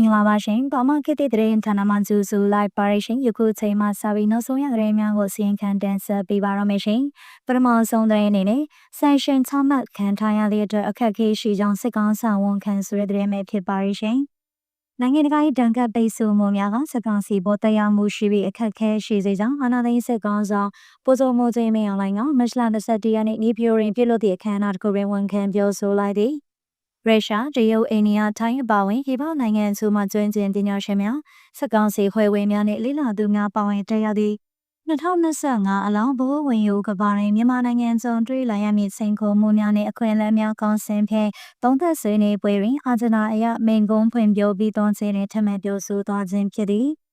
င်္ဂလာပါရှင်။ဘာမှခေတ်သစ်သတင်းဌာနမှကြိုဆိုလိုက်ပါရရှင်။ယခုချိန်မှစပြီးနောက်ဆုံးရသတင်းများကိုစီရင်ခံတင်ဆက်ပေးပါရမယ်ရှင်။ပထမဆုံးသတင်းအနေနဲ့ဆန်ရှင်ချမှတ်ခံထားရတဲ့အတွက်အခက်အခဲရှိကြောင်းစစ်ကောင်ဆောင်ဝန်ခံဆိုတဲ့သတင်းပဲဖြစ်ပါရရှင်။နိုင်ငံတကာ၏တန်ခတ်ပိတ်ဆို့မှုများကစကောင်စီပေါ်တရားမှုရှိပြီးအခက်အခဲရှိစေကြောင်းအာဏာသိမ်းစစ်ကောင်ဆောင်ပိုစိုးမိုးချင်းမင်းအောင်လိုင်းကမတ်လ21ရက်နေ့နေပြည်တော်တွင်ပြုလုပ်သည့်အခမ်းအနားတစ်ခုတွင်ဝန်ခံပြောဆိုလိုက်သည်။ ရုရှားတရုတ်အိန္ဒိယထိုင်းအပါအဝင်ခေပနိုင်ငံစုမှကျွမ်းကျင်ပညာရှင်များစက်ကောင်စီဖွဲ့ဝင်များနှင့်လိလာသူများပါဝင်တက်ရောက်သည့်2025အလောင်းဘိုးဝင်ယူကဘာရင်မြန်မာနိုင်ငံစုံတွေ့လာရမည့်စိန်ခေါ်မှုများနှင့်အခွင့်အလမ်းများကောင်းစင်ဖြင့်သုံးသက်ဆွေးနွေးပွဲတွင်အာဇနာအယမိန်ကုန်းဖွင့်ပြောပြီးသွန်စင်နှင့်ထမှတ်ပြောဆိုသွားခြင်းဖြစ်သည်။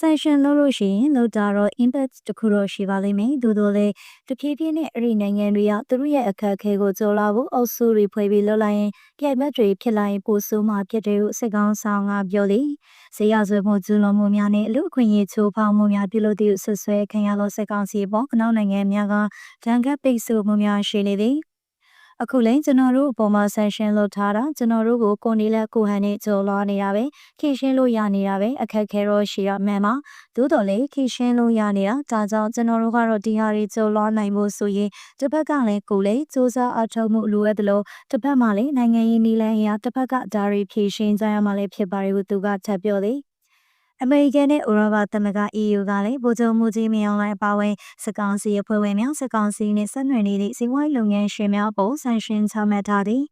session လုပ်လို့ရှိရင်လောက်တာတော့ impact တခုတော့ရှိပါလိမ့်မယ်သို့တော်လည်းတဖြည်းဖြည်းနဲ့အဲ့ဒီနိုင်ငံတွေကသူတို့ရဲ့အခက်အခဲကိုကြော်လာဖို့အုပ်စုတွေဖွဲ့ပြီးလုပ်လိုက်ရင်ပြိုင်ဘက်တွေဖြစ်လာရင်ပိုဆိုးမှဖြစ်တယ်လို့စစ်ကောင်ဆောင်ကပြောလေဇေယျဆွေမှုကျူးလွန်မှုများနဲ့လူအခွင့်အရေးချိုးဖောက်မှုများပြုလုပ်သည့်ဆွဆွဲခံရသောစစ်ကောင်စီပေါ်အနောက်နိုင်ငံများကဒဏ်ခတ်ပိတ်ဆို့မှုများရှိနေသည် အခုလည်းကျွန်တော်တို့အပေါ်မှာဆန်ရှင်းလုပ်ထားတာကျွန်တော်တို့ကိုကိုနေလက်ကိုဟန်နဲ့ကြော်လွားနေတာပဲခေရှင်းလို့ရနေတာပဲအခက်ခဲတော့ရှိရမှန်ပါသို့တော်လည်းခေရှင်းလို့ရနေတာဒါကြောင့်ကျွန်တော်တို့ကတော့ဒီဟာတွေကြော်လွားနိုင်ဖို့ဆိုရင်တစ်ဖက်ကလည်းကိုလေစူးစမ်းအထောက်မှုလိုအပ်တယ်လို့တစ်ဖက်မှာလည်းနိုင်ငံရေးနည်းလမ်းအရာတစ်ဖက်ကဒါတွေဖြည့်ရှင်းကြရမှာလည်းဖြစ်ပါတယ်လို့သူကထပ်ပြောသည် အမေရိကန်နဲ့ဥရောပသမဂ္ဂ EU ကလည်းဗိုလ်ချုပ်မှုကြီးမြောင်လိုင်းအပါအဝင်စကောင်စီအဖွဲ့ဝင်များစကောင်စီနှင့်ဆက်နွယ်နေသည့်စီးပွားရေးလုပ်ငန်းရှင်များပေါ်ဆန်ရှင်ချမှတ်ထားသည်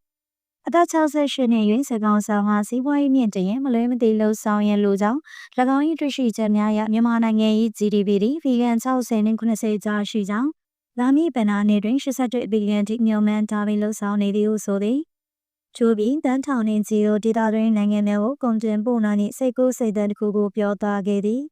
အသက်68နှစ်ရွယ်စကောင်ဆောင်ဟာစီးပွားရေးမြင့်တင်ရင်မလွဲမသွေလှုပ်ဆောင်ရန်လိုကြောင်း၎င်း၏တွေ့ရှိချက်များအရမြန်မာနိုင်ငံ၏ GDP သည်ဗီဂန်60နှင့်90ကြားရှိကြောင်းလာမည့်ဗဏ္ဍာနှစ်တွင်82ဘီလီယံထိမျှော်မှန်းထားပြီးလှုပ်ဆောင်နေသည်ဟုဆိုသည် ချိုးပြီးတန်းထောင်နှင့်ဂျီရိုဒေတာတွင်နိုင်ငံများကိုကုန်တင်ပို့နာနှင့်စိတ်ကူးစိတ်သက်တစ်ခုကိုပြောသားခဲ့သည်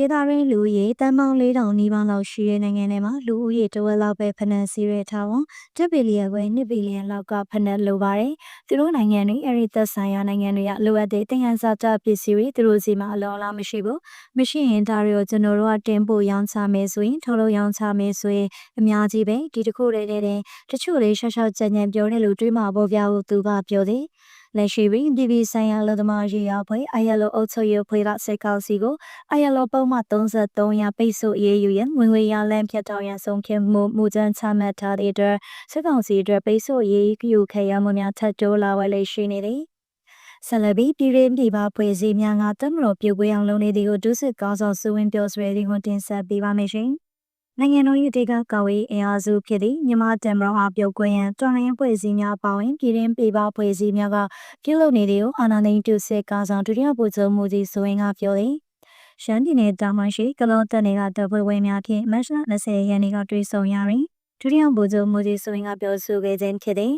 ဒေတာရင်းလူဦးရေတန်ပေါင်း4000နီးပါးလောက်ရှိတဲ့နိုင်ငံတွေမှာလူဦးရေတဝက်လောက်ပဲဖနက်စီရထားဝန်1ဘီလီယံခွဲ2ဘီလီယံလောက်ကဖနက်လိုပါတယ်။သူတို့နိုင်ငံတွေအဲ့ဒီသက်ဆိုင်ရာနိုင်ငံတွေကလိုအပ်တဲ့တင်ဟန်စာတပစ္စည်းတွေသူတို့စီမှာအလောလားမရှိဘူး။မရှိရင်ဒါတွေကိုကျွန်တော်တို့ကတင်ပို့ရောင်းချမယ်ဆိုရင်ထုတ်လုပ်ရောင်းချမယ်ဆိုရင်အများကြီးပဲဒီတစ်ခုတည်းတည်းတချို့လေးရှော့ရှော့ကြံ့ကြံ့ပြောတဲ့လူတွေးမှာပေါ်ပြဖို့သူကပြောတယ်။ လက်ရှိတွင်ပြည်ပြည်ဆိုင်ရာလူသမားရေးရာဖွဲ့ ILO အုပ်ချုပ်ရေးဖွဲ့ကစိတ်ကောက်စီကို ILO ပုံမှန်33ရာပိတ်ဆို့ရေးယူရန်ဝင်ငွေရလမ်းဖြတ်တောက်ရန်ဆုံးဖြတ်မှုမူကြမ်းချမှတ်ထားတဲ့အတွက်စစ်ကောင်စီအတွက်ပိတ်ဆို့ရေးယူခဲ့ရမှုများထပ်တိုးလာဝဲလေရှိနေသည်ဆလဘီပြည်ရင်းပြည်ပဖွဲ့စည်းများကတမတော်ပြုတ်ကွေးအောင်လုပ်နေသည်ကိုဒုစစ်ကောင်းဆောင်စုဝင်းပြောဆိုရတဲ့ကိုတင်ဆက်ပေးပါမယ်ရှင်။ နိုင်ငံတော်၏ဒေသကာဝေးအင်အားစုဖြစ်သည့်မြန်မာတမတော်အားပြုတ်ကွင်းရန်တော်လှန်ရေးဖွဲ့စည်းများပါဝင်ပြည်တွင်းပြည်ပဖွဲ့စည်းများကပြုလုပ်နေသည်ကိုအာဏာသိမ်းတုစစ်ကာဆောင်ဒုတိယဗိုလ်ချုပ်မှုကြီးဆိုရင်ကပြောသည်ရှမ်းပြည်နယ်တာမန်ရှိကလောတက်နယ်ကတပ်ဖွဲ့ဝင်များဖြင့်မတ်လ20ရက်နေ့ကတွေ့ဆုံရတွင်ဒုတိယဗိုလ်ချုပ်မှုကြီးဆိုရင်ကပြောဆိုခဲ့ခြင်းဖြစ်သည်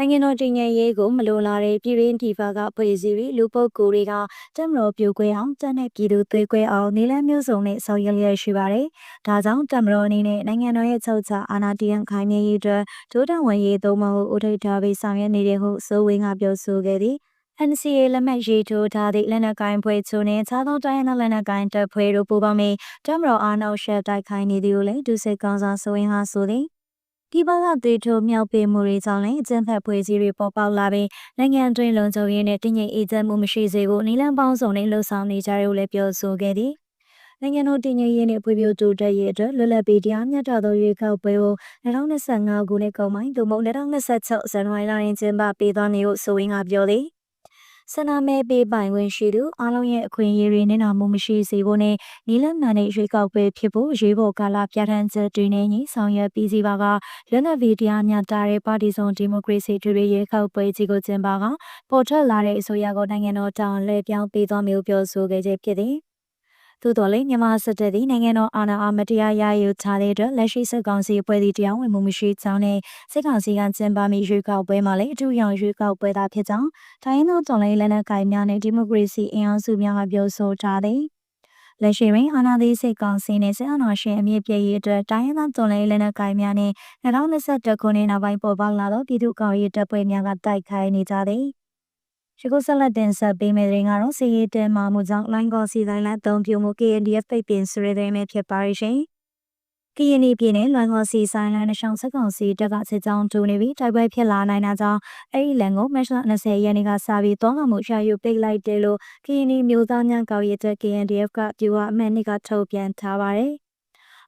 နိုင်ငံတော်တည်ငြိမ်ရေးကိုမလိုလားတဲ့ပြည်ရင်းဒီဖာကဖွဲ့စည်းပြီးလူပုဂ္ဂိုလ်တွေကတက်မတော်ပြိုကွဲအောင်တက်တဲ့ပြည်သူသွေးကွဲအောင်နေလန်းမျိုးစုံနဲ့ဆောင်ရွက်ရရှိပါတယ်။ဒါကြောင့်တက်မတော်အနေနဲ့နိုင်ငံတော်ရဲ့ချုပ်ချာအာဏာတည်ံခိုင်မြဲရေးအတွက်ဒိုးတဝန်ရေးသုံးမဟုဥထိတ်ထားပြီးဆောင်ရွက်နေတဲ့ဟုစိုးဝင်းကပြောဆိုခဲ့သည်။ NCA လက်မှတ်ရေးထိုးထားသည့်လက်နက်ကိုင်ဖွဲ့ချိုနဲ့ခြားသောတိုင်းရင်းသားလက်နက်ကိုင်တပ်ဖွဲ့တို့ပူးပေါင်းပြီးတမတော်အားနောက်ရှက်တိုက်ခိုင်းနေသည်ကိုလည်းဒုစိတ်ကောင်ဆောင်ဆိုရင်ဟာဆိုသည် ဒီဘက်ကသွေးထိုးမြောက်ပေးမှုတွေကြောင့်လည်းအကြမ်းဖက်ဖွဲ့စည်းတွေပေါ်ပေါက်လာပြီးနိုင်ငံတွင်းလုံခြုံရေးနဲ့တည်ငြိမ်အေးချမ်းမှုမရှိစေဖို့နီလန်ပေါင်းစုံနဲ့လှုံ့ဆော်နေကြတယ်လို့လည်းပြောဆိုခဲ့သည်နိုင်ငံတော်တည်ငြိမ်ရေးနဲ့ဖွံ့ဖြိုးတိုးတက်ရေးအတွက်လွတ်လပ်ပြီးတရားမျှတသောရွေးကောက်ပွဲကို2025ခုနှစ်ကုန်ပိုင်းသို့မဟုတ်2026ဇန်နဝါရီလတွင်ကျင်းပပေးသွားနေလို့ဆိုရင်းကပြောသည် ဆန္ဒမဲပေးပိုင်ခွင့်ရှိသူအားလုံးရဲ့အခွင့်အရေးတွေနဲ့နာမှုမရှိစေဖို့နဲ့နီလန်းနာနဲ့ရွေးကောက်ပွဲဖြစ်ဖို့ရေးပေါ်ကာလပြဋ္ဌာန်းချက်တွေနဲ့ညီဆောင်ရွက်ပြီးစီပါကလက်နက်ဗီဒီယိုများတာတဲ့ပါတီစုံဒီမိုကရေစီထွေထွေရွေးကောက်ပွဲကြီးကိုကျင်းပကပေါ်ထွက်လာတဲ့အစိုးရကနိုင်ငံတော်တောင်းလှည့်ပြောင်းပေးသွားမျိုးပြောဆိုခဲ့ခြင်းဖြစ်သည် သို့တော်လည်းမြန်မာစစ်တပ်သည်နိုင်ငံတော်အာဏာအားမတရားရယူထားတဲ့အတွက်လက်ရှိစစ်ကောင်စီအဖွဲ့သည်တရားဝင်မှုမရှိကြောင်းနဲ့စစ်ကောင်စီကကျင်းပမိရွေးကောက်ပွဲမှာလည်းအထူးရောင်ရွေးကောက်ပွဲသာဖြစ်ကြောင်းတိုင်းသောတော်လှန်ရေးလက်နက်ကိုင်များနဲ့ဒီမိုကရေစီအင်အားစုများကပြောဆိုထားသည်လက်ရှိတွင်အာဏာသိမ်းစစ်ကောင်စီနှင့်စစ်အာဏာရှင်အမြင့်ပြည့်ရေးအတွက်တိုင်းရင်းသားတော်လှန်ရေးလက်နက်ကိုင်များနှင့်2021ခုနှစ်နောက်ပိုင်းပေါ်ပေါက်လာသောပြည်သူ့ကောင်ရေးတပ်ဖွဲ့များကတိုက်ခိုက်နေကြသည် ရှကုဆက်လက်တင်ဆက်ပေးမယ့်တဲ့ရင်ကတော့စီရေးတဲမှာမှုကြောင့်လိုင်းကောစီတိုင်းလက်အသုံးပြုမှု KNDF ပိတ်ပင်ဆိုတဲ့တဲ့မဲ့ဖြစ်ပါရရှင်။ကရင်ပြည်နယ်လွိုင်ကော်စီဆိုင်လန်နှရှောင်းစက်ကောင်စီတပ်ကစစ်ကြောင်းတူနေပြီးတိုက်ပွဲဖြစ်လာနိုင်တာကြောင့်အဲ့ဒီလန်ကိုမတ်လ20ရက်နေ့ကစပြီးတောင်းလာမှုရှာယူပိတ်လိုက်တယ်လို့ကရင်မျိုးသားများကော်ရတဲ့ KNDF ကပြောအမှန်နေ့ကထုတ်ပြန်ထားပါတယ်။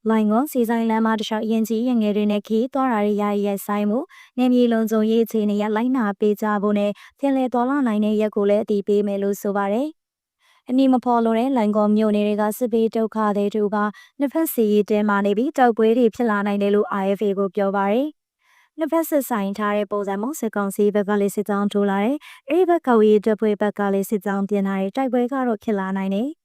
လိုင်ကိုစီဆိုင်လမ်းမှာတခြားရင်ကြီးရငယ်တွေနဲ့ခီးသွားတာရရရဲ့ဆိုင်မှုနေမြေလုံးစုံရေးအခြေအနေရလိုက်နာပေးကြဖို့နဲ့ပြင်လေတော်လာနိုင်တဲ့ရက်ကိုလည်းအတည်ပြုမယ်လို့ဆိုပါတယ်။အမည်မဖော်လို့တဲ့လိုင်ကော်မြို့နယ်တွေကစစ်ပေးဒုက္ခတွေတူကနှစ်ဖက်စီရေးတဲမာနေပြီးတောက်ပွဲတွေဖြစ်လာနိုင်တယ်လို့ IFA ကိုပြောပါရယ်နှစ်ဖက်စစ်ဆိုင်ထားတဲ့ပုံစံမျိုးစစ်ကောင်စီဘက်ကလည်းစစ်ကြောင်းထိုးလာတယ်။အဲဒီဘက်ကဝေးတပ်ဖွဲ့ဘက်ကလည်းစစ်ကြောင်းပြင်လာတယ်တိုက်ပွဲကတော့ဖြစ်လာနိုင်တယ်။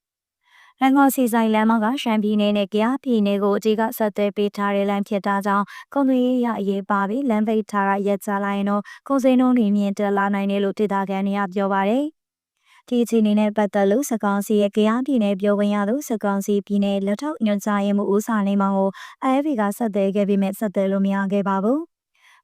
လန်ကောစီဆိုင်လမ်းမကရှမ်းပြည်နယ်နဲ့ကြားပြည်နယ်ကိုအကြီးကဆက်သွယ်ပေးထားတဲ့လမ်းဖြစ်တာကြောင့်ကုန်သွယ်ရေးရအရေးပါပြီးလမ်းပိတ်ထားရရက်ကြလိုက်ရင်တော့ကုန်စည်နှုန်းတွေမြင့်တက်လာနိုင်တယ်လို့ဒေသခံတွေကပြောပါတယ်။ဒီအခြေအနေနဲ့ပတ်သက်လို့စကောင်းစီရဲ့ကြားပြည်နယ်ပြောခွင့်ရသူစကောင်းစီပြည်နယ်လက်ထောက်ညွှန်ကြားရေးမှူးဦးစာနေမောင်ကို AFP ကဆက်သွယ်ခဲ့ပြီးမြဆက်သွယ်လို့မရခဲ့ပါဘူး။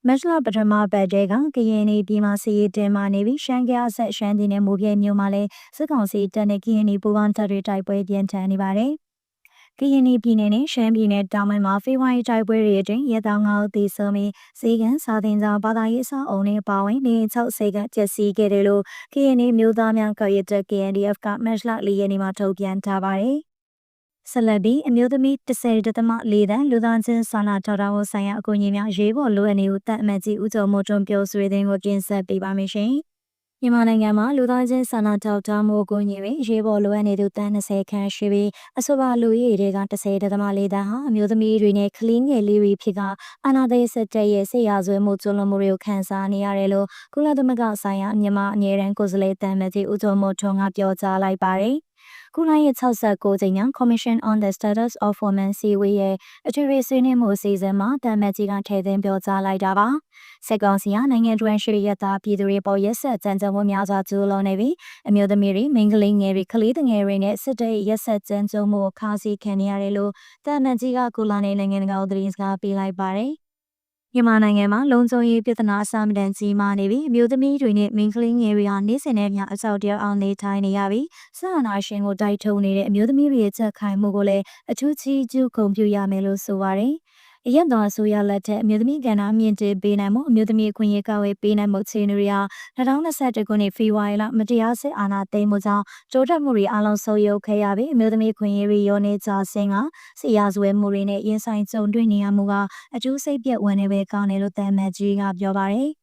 မက်လပထမပတ်တဲကကရင်နေပြည်မှာစီရေးတင်မာနေပြီးရှမ်းကြဆက်ရှမ်းပြည်နယ်မူပြဲမြို့မှာလည်းစစ်ကောင်စီတပ်နဲ့ကရင်နေပူးပေါင်းတပ်တွေတိုက်ပွဲပြင်းထန်နေပါတယ်။ကရင်ပြည်နယ်နဲ့ရှမ်းပြည်နယ်တောင်ပိုင်းမှာဖေဖော်ဝါရီတိုက်ပွဲတွေအတွင်းရဲတောင်ငါးဦးသေဆုံးပြီးစေကန်စာသင်ကျောင်းဘာသာရေးအဆောက်အုံတွေပါဝင်နေ၆စေကန်ကျက်စီခဲ့တယ်လို့ကရင်မျိုးသားများကော်ရတဲ့ KNDF ကမတ်လ၄ရက်နေ့မှာထုတ်ပြန်ထားပါတယ်။ ဆလဘီအမျိုးသမီး30တသမ၄တန်းလူသားချင်းစာနာထောက်ထားမှုဆိုင်ရာအကူအညီများရေးပေါ်လိုအပ်နေကိုတတ်အမတ်ကြီးဦးကျော်မိုးတွန်းပြောဆိုတဲ့ကိုတင်ဆက်ပေးပါမယ်ရှင်။မြန်မာနိုင်ငံမှာလူသားချင်းစာနာထောက်ထားမှုကိုညီပြီးရေးပေါ်လိုအပ်နေသူတန်း20ခန့်ရှိပြီးအဆိုပါလူရေးတွေက30.4တန်းဟာအမျိုးသမီးတွေနဲ့ကလေးငယ်လေးတွေဖြစ်ကအာနာသိစက်တဲ့ရဲ့ဆေးရဆွဲမှုကျွလွန်မှုတွေကိုခံစားနေရတယ်လို့ကုလသမဂ္ဂဆိုင်ရာမြန်မာအငြိရန်ကိုယ်စားလှယ်တန်မကြီးဦးကျော်မိုးထွန်းကပြောကြားလိုက်ပါတယ်။ ကုလရဲ့69ကြိမ်မြောက် Commission on the Status of Women စီဝေးရဲ့အထွေထွေဆွေးနွေးမှုအစီအစဉ်မှာတမ်မတ်ကြီးကထည့်သွင်းပြောကြားလိုက်တာပါ။စက်ကောင်စီကနိုင်ငံတွင်းရှိရတာပြည်သူတွေပေါ်ရက်ဆက်ကြမ်းကြုတ်မှုများစွာကျူးလွန်နေပြီးအမျိုးသမီးတွေမိန်းကလေးငယ်တွေကလေးငယ်တွေနဲ့စစ်တပ်ရက်ဆက်ကြမ်းကြုတ်မှုခါးစီခံနေရတယ်လို့တမ်မတ်ကြီးကကုလနဲ့နိုင်ငံတကာသတင်းစကားပေးလိုက်ပါတယ်။ မြန်မာနိုင်ငံမှာလုံခြုံရေးပြဿနာအဆမတန်ကြီးမားနေပြီးအမျိုးသမီးတွေနဲ့မိန်းကလေးငယ်တွေဟာနေ့စဉ်နဲ့မျှအဆောက်တရားအောင်နေထိုင်နေရပြီးဆန္ဒရှင်ကိုတိုက်ထုံနေတဲ့အမျိုးသမီးတွေရဲ့ချက်ခိုင်မှုကိုလည်းအထူးချီးကျူးဂုဏ်ပြုရမယ်လို့ဆိုပါတယ်။ အရက်တော်အစိုးရလက်ထက်အမျိုးသမီးကဏ္ဍမြင့်တင်ပေးနိုင်မှုအမျိုးသမီးအခွင့်အရေးကာဝယ်ပေးနိုင်မှုခြေနေရ2021ခုနှစ်ဖေဖော်ဝါရီလမတရားစစ်အာဏာသိမ်းမှုကြောင့်တိုးတက်မှုတွေအလုံးစုံရုပ်ခဲ့ရပြီးအမျိုးသမီးခွင့်ရေးတွေရောနေကြဆင်းကစီယာဇဝဲမှုတွေနဲ့ရင်ဆိုင်ကြုံတွေ့နေရမှုကအကျိုးစိတ်ပြတ်ဝင်နေပဲကောင်းတယ်လို့တမ်မတ်ကြီးကပြောပါတယ်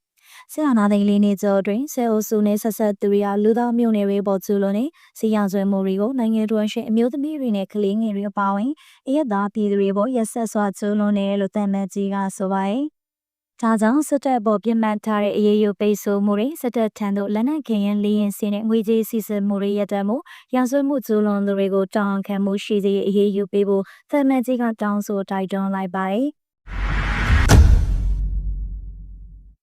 ဆီယနာသိန်းလေးနေကျော်တွင်ဆဲအိုစုနဲ့ဆက်ဆက်သူတွေကလူသားမျိုးနယ်တွေပေါ်ကျူလို့နေစီရဆွဲမှုတွေကိုနိုင်ငံတော်ရှိအမျိုးသမီးတွေနဲ့ကလေးငယ်တွေအပါအဝင်အရက်သားပြည်သူတွေပေါ်ရက်ဆက်စွာကျူးလွန်နေတယ်လို့တန်မတ်ကြီးကဆိုပါတယ်။ဒါကြောင့်စစ်တပ်ပေါ်ပြစ်မှတ်ထားတဲ့အရေးယူပိတ်ဆို့မှုတွေစစ်တပ်ထံသို့လက်နက်ခင်ရင်လေးရင်စင်းနဲ့ငွေကြေးစီစစ်မှုတွေရတဲ့မှုရာဇဝတ်မှုကျူးလွန်သူတွေကိုတောင်းခံမှုရှိစေအရေးယူပေးဖို့သံမတ်ကြီးကတောင်းဆိုတိုက်တွန်းလိုက်ပါတယ်။